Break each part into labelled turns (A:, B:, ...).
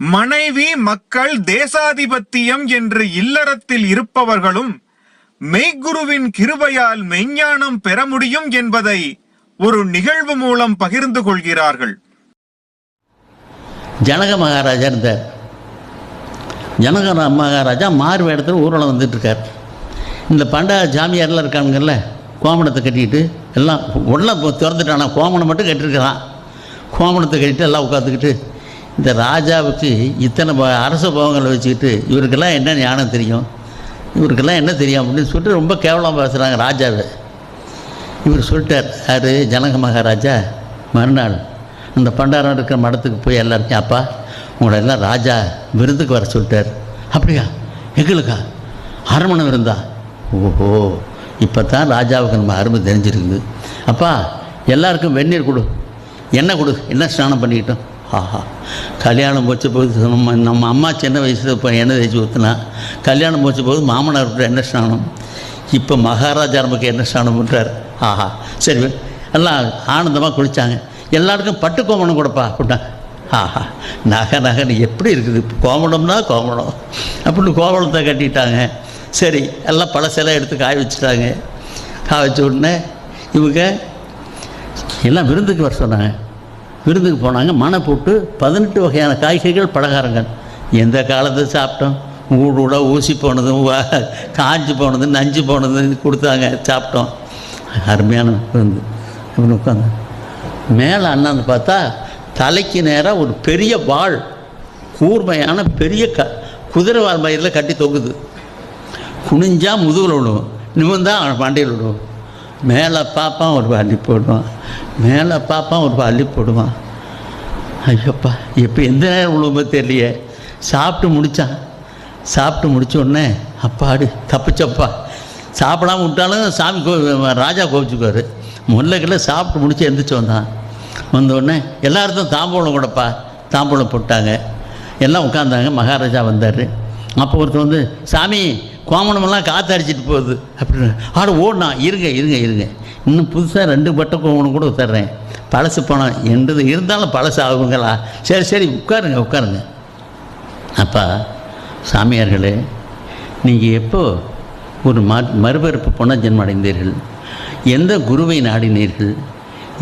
A: மனைவி மக்கள் தேசாதிபத்தியம் என்று இல்லறத்தில் இருப்பவர்களும் மெய்குருவின் கிருபையால் மெஞ்ஞானம் பெற முடியும் என்பதை ஒரு நிகழ்வு மூலம் பகிர்ந்து கொள்கிறார்கள்.
B: ஜனக மகாராஜா இருந்தார். ஜனக மகாராஜா மாறு வேடத்தில் ஊர்வலம் வந்துட்டு இருக்கார் இந்த பண்டா ஜாமியார்லாம் இருக்காங்கல்ல கோமணத்தை கட்டிக்கிட்டு எல்லாம் உள்ள திறந்துட்டானா கோமணம் மட்டும் கட்டிருக்கிறான். கோமணத்தை கட்டிட்டு எல்லாம் உட்காந்துக்கிட்டு இந்த ராஜாவுக்கு இத்தனை ப- அரச போகங்களை வச்சுக்கிட்டு இவருக்கெல்லாம் என்ன ஞானம் தெரியும்? இவருக்கெல்லாம் என்ன தெரியும் அப்படின்னு சொல்லிட்டு ரொம்ப கேவலம் பேசுகிறாங்க ராஜாவை. இவர் சொல்லிட்டார் யார்? ஜனக மகாராஜா மறுநாள் அந்த பண்டாரம் இருக்கிற மடத்துக்கு போய் எல்லாருக்கும் அப்பா உங்களை எல்லாம் ராஜா விருந்துக்கு வர சொல்லிட்டார். அப்படியா? எங்களுக்கா? அரமணம் விருந்தா? ஓஹோ இப்போ தான் ராஜாவுக்கு நம்ம அருமை தெரிஞ்சிருக்குது. அப்பா எல்லாருக்கும் வெந்நீர் கொடு. எண்ணெய் கொடு. என்ன ஸ்நானம் பண்ணிக்கிட்டோம்? ஆஹா. கல்யாணம் போச்ச போது நம்ம நம்ம அம்மா சின்ன வயசில் இப்போ எண்ணெய் தேய்ச்சி ஊற்றுனா கல்யாணம் போச்ச போது மாமனார் என்ன ஸ்நானம்? இப்போ மகாராஜா நமக்கு என்ன ஸ்நானம் பண்ணுறார் ஆஹா. சரி எல்லாம் ஆனந்தமாக குளித்தாங்க எல்லாருக்கும் பட்டு கோமணம் கொடுப்பா அப்படின்னா ஆஹா. நகை நகைன்னு எப்படி இருக்குது? கோமணம்னா கோமணம். அப்படின்னு கோமணத்தை கட்டிட்டாங்க. சரி எல்லாம் பழசெல்லாம் எடுத்து காய வச்சுட்டாங்க. காய வச்ச உடனே இவங்க எல்லாம் விருந்துக்கு வர சொன்னாங்க. விருந்துக்கு போனாங்க மனை போட்டு பதினெட்டு வகையான காய்கறிகள் பலகாரங்கள். எந்த காலத்தை சாப்பிட்டோம்? ஊடு ஊட ஊசி போனதும் வா- காஞ்சு போனது நஞ்சு போனது கொடுத்தாங்க சாப்பிட்டோம். அருமையான விருந்து. அப்படின்னு உட்காந்து மேலே அண்ணாந்து பார்த்தா தலைக்கு நேராக ஒரு பெரிய வாள் கூர்மையான பெரிய க குதிரை வால் மயிரில் கட்டி தொங்குது. குனிஞ்சால் முதுகில் விடுவோம் நிமிர்ந்தா அவன் மண்டையில் விடுவோம் மேலே பார்ப்பான் ஒரு அள்ளி போடுவான். மேலே பார்ப்பான் ஒரு அள்ளி போடுவான். ஐயோப்பா இப்போ எந்த நேரம் உழுவுமோ தெரியலையே. சாப்பிட்டு முடித்தான் சாப்பிட்டு முடித்த உடனே அப்பாடு தப்பிச்சப்பா. சாப்பிடாம விட்டாலும் சாமி கோ ராஜா கோவிச்சுக்குவார் முல்லைக்கில் சாப்பிட்டு முடிச்சு எந்திரிச்சு வந்தான் வந்தோடனே எல்லாருக்கும் தாம்பூலம் கொடுப்பா. தாம்பூலம் போட்டாங்க. எல்லாம் உட்காந்தாங்க மகாராஜா வந்தார். அப்போ ஒருத்தர் வந்து சாமி கோமணமெல்லாம் காற்று அடிச்சிட்டு போகுது. அப்படின்னு. ஆட ஓடனா இருங்க இருங்க இருங்க. இன்னும் புதுசாக ரெண்டு பட்டை கோமணம் கூட தர்றேன். பழசு பணம் என்றது இருந்தாலும் பழசு ஆகுங்களா? சரி சரி உட்காருங்க உட்காருங்க. அப்பா சாமியார்களே நீங்கள் எப்போ ஒரு ம மறுபிறப்பு புனர்ஜென்மம் அடைந்தீர்கள்? எந்த குருவை நாடினீர்கள்?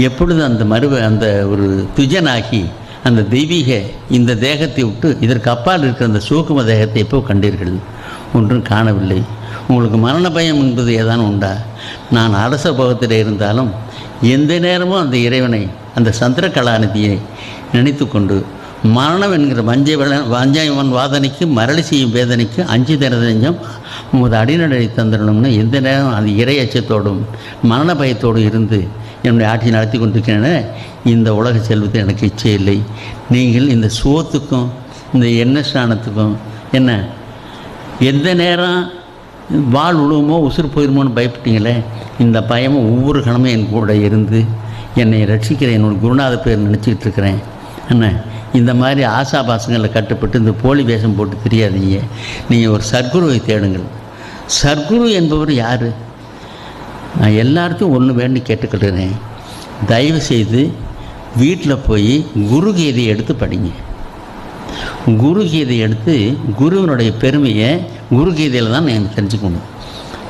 B: எப்பொழுது அந்த மறுவ அந்த ஒரு துஜனாகி அந்த தெய்வீக இந்த தேகத்தை விட்டு இதற்கு அப்பால் இருக்கிற அந்த சூக்கும தேகத்தை எப்போ கண்டீர்கள்? ஒன்றும் காணவில்லை. உங்களுக்கு மரண பயம் என்பது ஏதான் உண்டா? நான் அரச போகத்தில் இருந்தாலும் எந்த நேரமும் அந்த இறைவனை அந்த சந்திர கலாநிதியை நினைத்து கொண்டு மரணம் என்கிற வஞ்சை வள வாதனைக்கு மரளி செய்யும் வேதனைக்கு அஞ்சு தினதஞ்சம் உமது அடிநடை தந்திரணும்னு எந்த நேரம் அது இறை அச்சத்தோடும் மரண பயத்தோடும் இருந்து என்னுடைய ஆட்சி நடத்தி கொண்டிருக்கிறேன இந்த உலக செல்வத்தில் எனக்கு இச்சை இல்லை. நீங்கள் இந்த சுவத்துக்கும் இந்த எண்ணெய் ஸ்நானத்துக்கும் என்ன எந்த நேரம் வாள் உழுவுமோ உசுறு போயிருமோன்னு பயப்பட்டீங்களே இந்த பயமும் ஒவ்வொரு கணமும் என் கூட இருந்து என்னை ரட்சிக்கிற என்னோட குருநாத பேர் நினச்சிக்கிட்டு இருக்கிறேன். என்ன? இந்த மாதிரி ஆசாபாசங்களில் கட்டுப்பட்டு இந்த போலி வேஷம் போட்டு தெரியாதீங்க. நீங்கள் ஒரு சர்க்குருவை தேடுங்கள். சர்க்குரு என்பவர் யார்? நான் எல்லாருக்கும் ஒன்று வேண்டி கேட்டுக்கிட்டுறேன் தயவு செய்து வீட்டில் போய் குருகீதையை எடுத்து படிங்க. குரு எடுத்து குருவினுடைய பெருமையை குரு கீதையில் தான் நீங்கள் தெரிஞ்சுக்கணும்.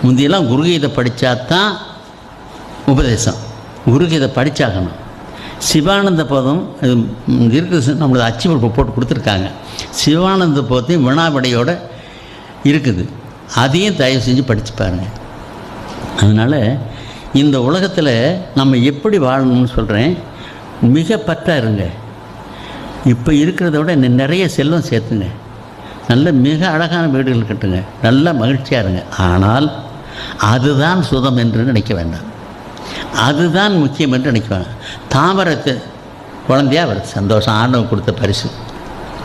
B: முந்தியெல்லாம் குரு கீதை படித்தா தான் உபதேசம். குருகீதை படித்தாகணும் சிவானந்த போதம் இருக்குது நம்மளது அச்சு போட்டு கொடுத்துருக்காங்க. சிவானந்த போதையும் வினாவிடையோடு இருக்குது. அதையும் தயவு செஞ்சு படித்து பாருங்கள் அதனால் இந்த உலகத்தில் நம்ம எப்படி வாழணும்னு சொல்கிறேன் மிக பற்றா இருங்க. இப்போ இருக்கிறத விட இன்னும் நிறைய செல்வம் சேர்த்துங்க. நல்ல மிக அழகான வீடுகள் கட்டுங்க. நல்ல மகிழ்ச்சியாக இருங்க. ஆனால் அதுதான் சுதம் என்று நினைக்க வேண்டாம். அதுதான் முக்கியம் என்று நினைக்க வேண்டாம். தாமரத்து குழந்தையா வருது சந்தோஷம். ஆண்டவன் கொடுத்த பரிசு.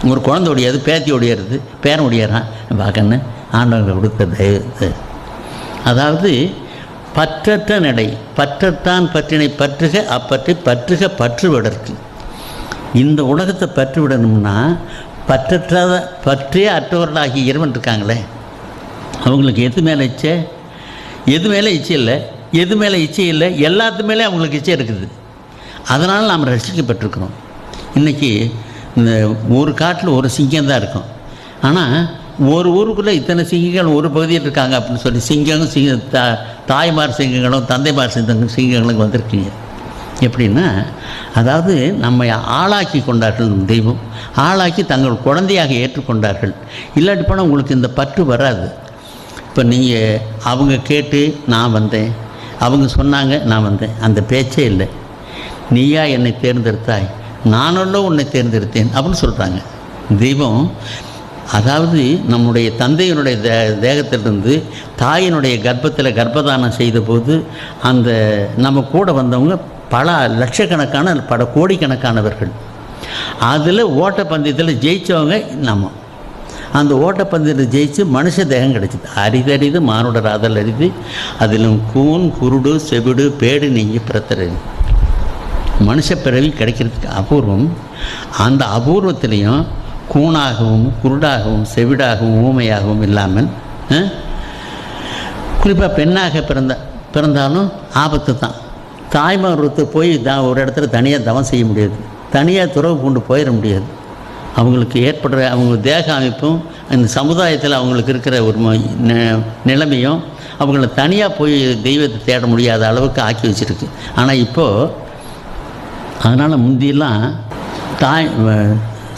B: ஒரு குழந்தை ஒடியாது பேத்தி ஒடியறது பேரன் ஒடியறான். பார்க்கன்னு ஆண்டவன் கொடுத்த தயவு. அதாவது பற்றற்ற நடை பற்றத்தான் பற்றினை பற்றுக அப்பற்றி பற்றுக பற்றுவதற்கு இந்த உலகத்தை பற்றி விடணும்னா பற்றற்றாத பற்றே அற்றவர்களாகி இறைவன் இருக்காங்களே. அவங்களுக்கு எது மேலே இச்சை? எது மேலே இச்சை இல்லை? எது மேலே இச்சை இல்லை? எல்லாத்து மேலே அவங்களுக்கு இச்சை இருக்குது. அதனால் நாம் ரசிக்கப்பட்டிருக்கிறோம். இன்றைக்கி இந்த ஒரு காட்டில் ஒரு சிங்கம் தான் இருக்கும். ஆனால் ஒரு ஊருக்குள்ளே இத்தனை சிங்கங்கள் ஒரு பகுதியில் இருக்காங்க அப்படின்னு சொல்லி சிங்கம் சிங்க தா தாய்மார் சிங்கங்களும் தந்தைமார் சிங்கங்களும் சிங்கங்களும் வந்திருக்கீங்க. எப்படின்னா அதாவது நம்மை ஆளாக்கி கொண்டார்கள் தெய்வம். ஆளாக்கி தங்கள் குழந்தையாக ஏற்றுக்கொண்டார்கள். இல்லாட்டி போனால் உங்களுக்கு இந்த பற்று வராது. இப்போ நீங்கள் அவங்க கேட்டு நான் வந்தேன். அவங்க சொன்னாங்க நான் வந்தேன். அந்த பேச்சே இல்லை. நீயா என்னை தேர்ந்தெடுத்தாய்? நானல்லோ உன்னை தேர்ந்தெடுத்தேன். அப்படின்னு சொல்கிறாங்க தெய்வம் அதாவது நம்முடைய தந்தையினுடைய தே தேகத்திலிருந்து தாயினுடைய கர்ப்பத்தில் கர்ப்பதானம் செய்தபோது அந்த நம்ம கூட வந்தவங்க பல லட்சக்கணக்கான பல கோடிக்கணக்கானவர்கள். அதில் ஓட்டப்பந்தயத்தில் ஜெயித்தவங்க நம்ம. அந்த ஓட்டப்பந்தயத்தில் ஜெயித்து மனுஷ தேகம் கிடைச்சிது. அரிதறிது மானுடர் ஆதல் அரிது. அதிலும் கூன் குருடு செவிடு பேடு நீங்கி பிறத்துறது மனுஷ பிறவி கிடைக்கிறதுக்கு அபூர்வம். அந்த அபூர்வத்திலையும் கூணாகவும் குருடாகவும் செவிடாகவும் ஊமையாகவும் இல்லாமல் குறிப்பாக பெண்ணாக பிறந்த பிறந்தாலும் ஆபத்து தான் தாய்மார்வத்து போய் த ஒரு இடத்துல தனியாக தவம் செய்ய முடியாது. தனியாக துறவு கொண்டு போயிட முடியாது. அவங்களுக்கு ஏற்படுற அவங்க தேக அமைப்பும் அந்த சமுதாயத்தில் அவங்களுக்கு இருக்கிற ஒரு நிலைமையும் அவங்கள தனியாக போய் தெய்வத்தை தேட முடியாத அளவுக்கு ஆக்கி வச்சிருக்கு. ஆனால் இப்போது அதனால் முந்தியெல்லாம் தாய் வ-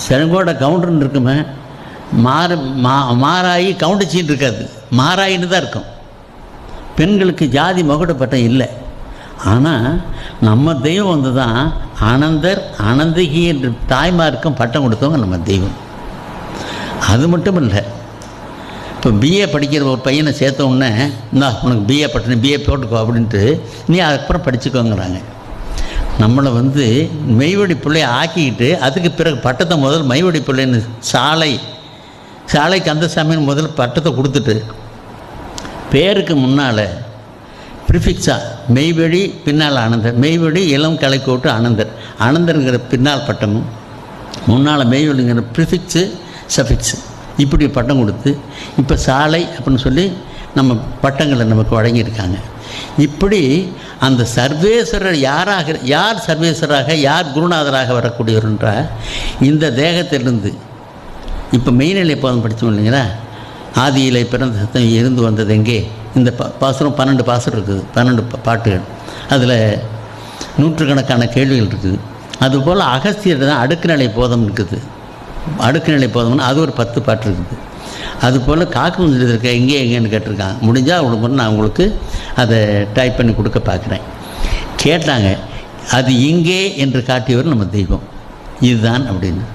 B: செரங்கோட கவுண்டர்னு இருக்குமே மாற மா மாறாயி கவுண்டச்சின்னு இருக்காது. மாறாயின்னு தான் இருக்கும். பெண்களுக்கு ஜாதி முகடு பட்டம் இல்லை. ஆனால் நம்ம தெய்வம் வந்து தான் ஆனந்தர் ஆனந்தகி என்று தாய்மாருக்கும் பட்டம் கொடுத்தவங்க நம்ம தெய்வம். அது மட்டும் இல்லை இப்போ பிஏ படிக்கிற ஒரு பையனை சேர்த்த உடனே இந்தா உனக்கு பிஏ பட்டணும் பிஏ போட்டுக்கோ அப்படின்ட்டு நீ அதுக்கப்புறம் படிச்சுக்கோங்கிறாங்க. நம்மளை வந்து மெய்வடி பிள்ளைய ஆக்கிக்கிட்டு அதுக்கு பிறகு பட்டத்தை முதல் மைவடி பிள்ளைன்னு சாலை சாலை கந்தசாமின்னு முதல் பட்டத்தை கொடுத்துட்டு பேருக்கு முன்னால் ப்ரிஃபிக்ஸா மெய்வழி பின்னால் ஆனந்தர். மெய்வழி இளம் கலைக்கோட்டு ஆனந்தர். ஆனந்தருங்கிற பின்னால் பட்டமும் முன்னால் மெய்வெளிங்கிற ப்ரிஃபிக்ஸு சஃபிக்ஸு. இப்படி பட்டம் கொடுத்து இப்போ சாலை அப்படின்னு சொல்லி நம்ம பட்டங்களை நமக்கு வழங்கியிருக்காங்க. இப்படி அந்த சர்வேஸ்வரர் யாராக யார் சர்வேஸ்வராக யார் குருநாதராக வரக்கூடியவர் என்றால் இந்த தேகத்திலிருந்து இப்போ மெய்நிலை பாதம் படித்தோம் இல்லைங்களா? ஆதியிலே பிறந்த சத்தம் இருந்து வந்தது எங்கே? இந்த பா பாசுரம் பன்னெண்டு பாசுரம் இருக்குது பன்னெண்டு பாட்டுகள். அதில் நூற்றுக்கணக்கான கேள்விகள் இருக்குது. அதுபோல் அகஸ்தியர் தான் அடுக்குநிலை போதம் இருக்குது. அடுக்குநிலை போதம்னு அது ஒரு பத்து பாட்டு இருக்குது. அதுபோல் காக்கும் இருக்க எங்கே எங்கேன்னு கேட்டிருக்காங்க. முடிஞ்சால் அவங்களுக்கு நான் உங்களுக்கு அதை டைப் பண்ணி கொடுக்க பார்க்குறேன். கேட்டாங்க அது இங்கே என்று காட்டியவர் நம்ம தெய்வம். இதுதான் அப்படின்னு.